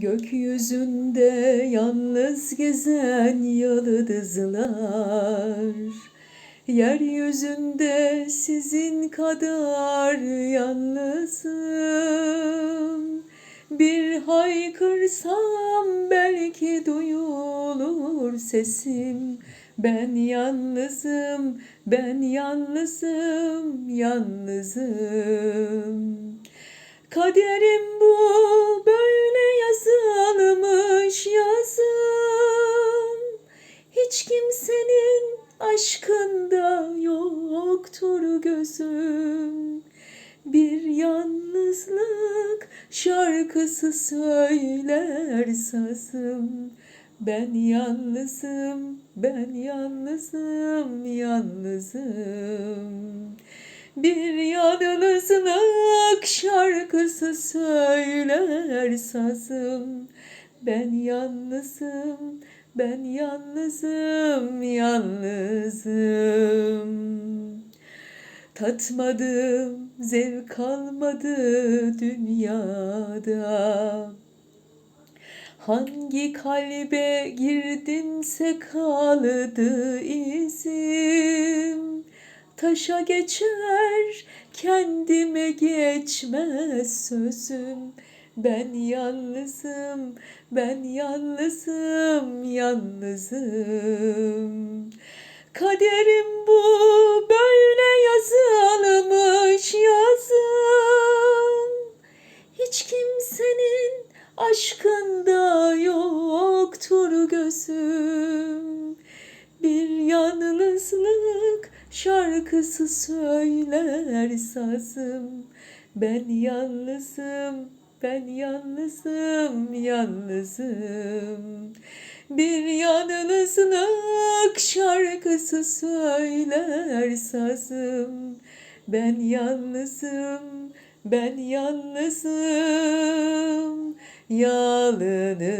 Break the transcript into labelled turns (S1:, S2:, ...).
S1: Gökyüzünde yalnız gezen yıldızlar. Yeryüzünde sizin kadar yalnızım. Bir haykırsam belki duyulur sesim. Ben yalnızım, ben yalnızım, yalnızım. Kaderim bu kimsenin aşkında yoktur gözüm. Bir yalnızlık şarkısı söyler sazım. Ben yalnızım, ben yalnızım, yalnızım. Bir yalnızlık şarkısı söyler sazım Ben yalnızım, ben yalnızım, yalnızım. Tatmadım, zevk almadı dünyada. Hangi kalbe girdimse kaldı izim. Taşa geçer kendime geçmez sözüm Ben yalnızım, ben yalnızım, yalnızım. Kaderim bu böyle yazılmış yazım Hiç kimsenin aşkında yoktur gözüm. Bir yalnızlık şarkısı söyler sazım. Ben yalnızım, ben yalnızım, yalnızım. Bir yalnızlık şarkısı söyler sazım. Ben yalnızım, ben yalnızım, yalnızım